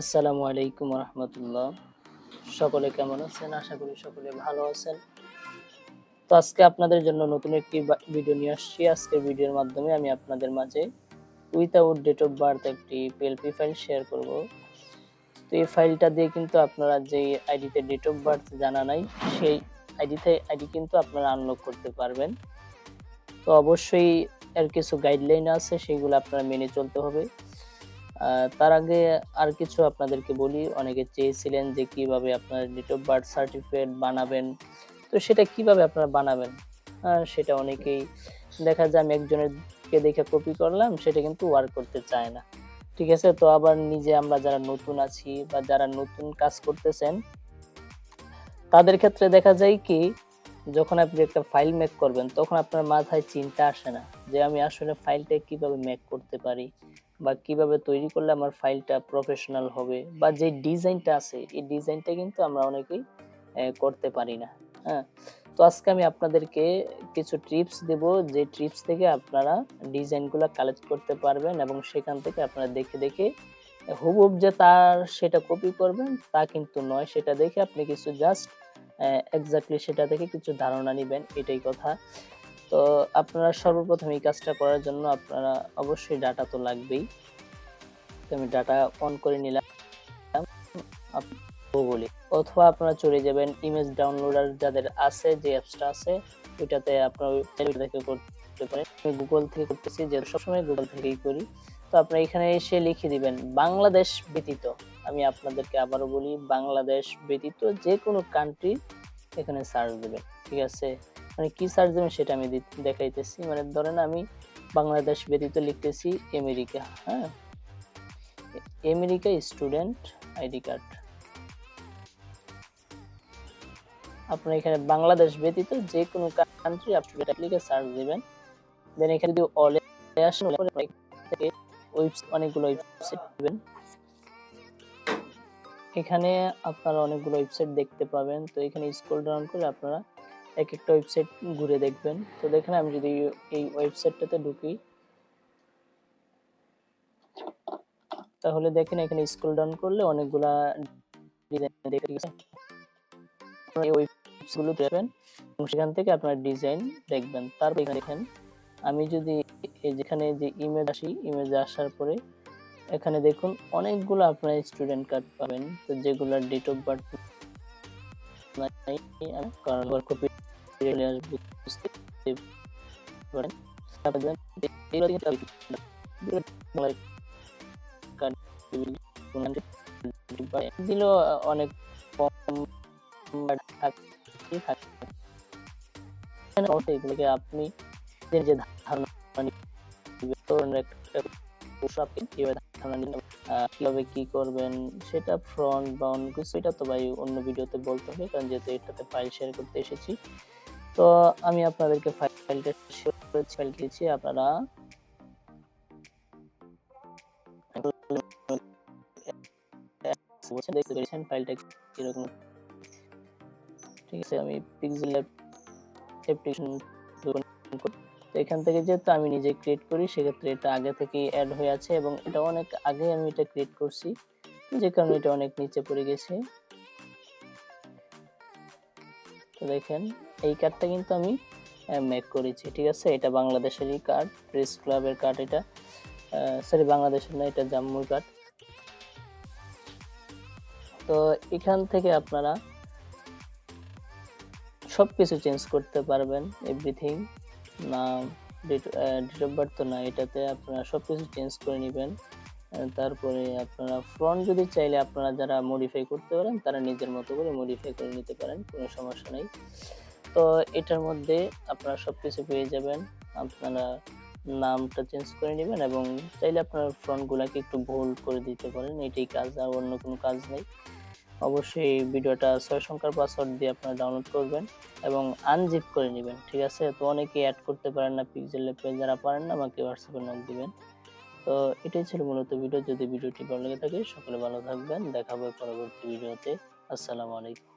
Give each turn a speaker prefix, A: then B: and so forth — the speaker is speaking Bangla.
A: আসসালামু আলাইকুম রহমতুল্লাহ। সকলে কেমন আছেন? আশা করি সকলে ভালো আছেন। তো আজকে আপনাদের জন্য নতুন একটি ভিডিও নিয়ে আসছি। আজকের ভিডিওর মাধ্যমে আমি আপনাদের মাঝে উইথাউট ডেট অফ বার্থ একটি পিএলপি ফাইল শেয়ার করব। তো এই ফাইলটা দিয়ে কিন্তু আপনারা যে আইডিতে ডেট অফ বার্থ জানা নাই, সেই আইডিতে আইডি কিন্তু আপনারা আনলক করতে পারবেন। তো অবশ্যই এর কিছু গাইডলাইন আছে, সেগুলো আপনারা মেনে চলতে হবে। তার আগে আর কিছু আপনাদেরকে বলি অনেকে চেয়েছিলেন যে কীভাবে আপনার ডেট অফ বার্থ সার্টিফিকেট বানাবেন তো সেটা কীভাবে আপনারা বানাবেন? আহ, সেটা অনেকেই দেখা যায় আমি একজনেরকে দেখে কপি করলাম সেটা কিন্তু ওয়ার্ক করতে চায় না। ঠিক আছে? তো আবার নিজে আমরা যারা নতুন আছি বা যারা নতুন কাজ করতেছেন তাদের ক্ষেত্রে দেখা যায় কি যখন আপনি একটা ফাইল মেক করবেন তখন আপনার মাথায় চিন্তা আসে না যে আমি আসলে ফাইলটা কীভাবে মেক করতে পারি? বা কীভাবে তৈরি করলে আমার ফাইলটা প্রফেশনাল হবে বা যে ডিজাইনটা আছে, এই ডিজাইনটা কিন্তু আমরা অনেকেই করতে পারি না হ্যাঁ? তো আজকে আমি আপনাদেরকে কিছু টিপস দেব, যে টিপস থেকে আপনারা ডিজাইনগুলো কালেক্ট করতে পারবেন এবং সেখান থেকে আপনারা দেখে দেখে হুবহুব যে তার সেটা কপি করবেন, তা কিন্তু নয়, সেটা দেখে আপনি কিছু জাস্ট এক্স্যাক্টলি সেটা থেকে কিছু ধারণা নেবেন, এটাই কথা। তো আপনারা সর্বপ্রথম এই কাজটা করার জন্য আপনারা অবশ্যই ডাটা তো লাগবেই। তো আমি ডাটা অন করে নিলাম। গুগলে অথবা আপনারা চলে যাবেন ইমেজ ডাউনলোডার যাদের আছে, যে অ্যাপসটা আছে, ওইটাতে আপনারা করতে পারেন। আমি গুগল থেকে করতেছি যে সবসময় গুগল থেকেই করি। তো আপনারা এখানে এসে লিখে দিবেন, বাংলাদেশ ব্যতীত। আমি আপনাদেরকে আবারও বলি, বাংলাদেশ ব্যতীত যে কোনো কান্ট্রি এখানে সার্চ দেবেন। ঠিক আছে? মানে কি সার্চ দেবেন সেটা আমি দেখাইতেছি। মানে ধরেন আমি বাংলাদেশ ব্যতীত লিখতেছি আমেরিকা হ্যাঁ? আমেরিকা স্টুডেন্ট আইডি কার্ড আপনার এখানে বাংলাদেশ ব্যতীত যে কোনো কান্ট্রি আপনি এটা লিখে সার্চ দিবেন। দেন এখানে যদি অলে আসেন থেকে ওয়েবস অনেকগুলো ওয়েবসাইট দিবেন। এখানে আপনারা অনেকগুলো ওয়েবসাইট দেখতে পাবেন। তো এখানে স্ক্রল ডাউন করে আপনারা এক একটা ওয়েবসাইট ঘুরে দেখবেন। তো দেখেন, আমি যদি এই ওয়েবসাইটটাতে ঢুকি, তাহলে দেখেন এখানে স্ক্রল ডাউন করলে অনেকগুলা ডিজাইন গেছে আপনারা এই ওয়েবসাইটগুলো দেখবেন এবং সেখান থেকে আপনার ডিজাইন দেখবেন। তারপর এখানে দেখেন, আমি যদি যেখানে যে ইমেজ আসি ইমেজে আসার পরে এখানে দেখুন অনেকগুলো আপনার স্টুডেন্ট কার্ড পাবেন। তো যেগুলোর ডেট অফ বার্থ নাই কারণ চলে আসব বুঝতে পারেন দিল অনেক কম এগুলোকে আপনি যে ধারণা আহ, কীভাবে কি করবেন সেটা ফ্রন্ট বা অন্য কিছু এটা তো ভাই অন্য ভিডিওতে বলতে হবে কারণ যেহেতু এটাতে ফাইল শেয়ার করতে এসেছি তো আমি আপনাদেরকে ফাইলটা ফাইল দিয়েছি, আপনারা দেখতে পেরেছেন ফাইলটা কীরকম। ঠিক আছে, আমি পিক্সেল অ্যাপ্লিকেশন এখান থেকে যেহেতু আমি নিজে ক্রিয়েট করি, সেক্ষেত্রে এটা আগে থেকেই অ্যাড হয়ে আছে এবং এটা অনেক আগে আমি এটা ক্রিয়েট করছি, যে কারণে এটা অনেক নিচে পড়ে গেছে। তো দেখেন, এই কার্ডটা কিন্তু আমি মেক করেছি, ঠিক আছে? এটা বাংলাদেশেরই কার্ড প্রেস ক্লাবের কার্ড এটা। সরি বাংলাদেশের না, এটা জাম্মুর কার্ড তো এখান থেকে আপনারা সবকিছু চেঞ্জ করতে পারবেন এভরিথিং না ডেট অফ বার্থ তো না, এটাতে আপনারা সবকিছু চেঞ্জ করে নেবেন। তারপরে আপনারা ফ্রন্ট যদি চাইলে আপনারা যারা মডিফাই করতে পারেন, তারা নিজের মতো করে মডিফাই করে নিতে পারেন, কোনো সমস্যা নেই। তো এটার মধ্যে আপনারা সব কিছু পেয়ে যাবেন, আপনারা নামটা চেঞ্জ করে নেবেন এবং চাইলে আপনার ফ্রন্টগুলোকে একটু বোল্ড করে দিতে পারেন, এটাই কাজ, আর অন্য কোনো কাজ নেই। অবশ্যই ভিডিওটা ছয় সংখ্যার পাসওয়ার্ড দিয়ে আপনারা ডাউনলোড করবেন এবং আনজিপ করে নেবেন, ঠিক আছে? তো অনেকে অ্যাড করতে পারেন না পিক্সেল ল্যাপে যারা পারেন না, আমাকে হোয়াটসঅ্যাপে নক দিবেন। তো এটাই ছিল মূলত ভিডিও যদি ভিডিওটি ভালো লেগে থাকে, সকলে ভালো থাকবেন। দেখা হবে পরবর্তী ভিডিওতে আসসালামু আলাইকুম।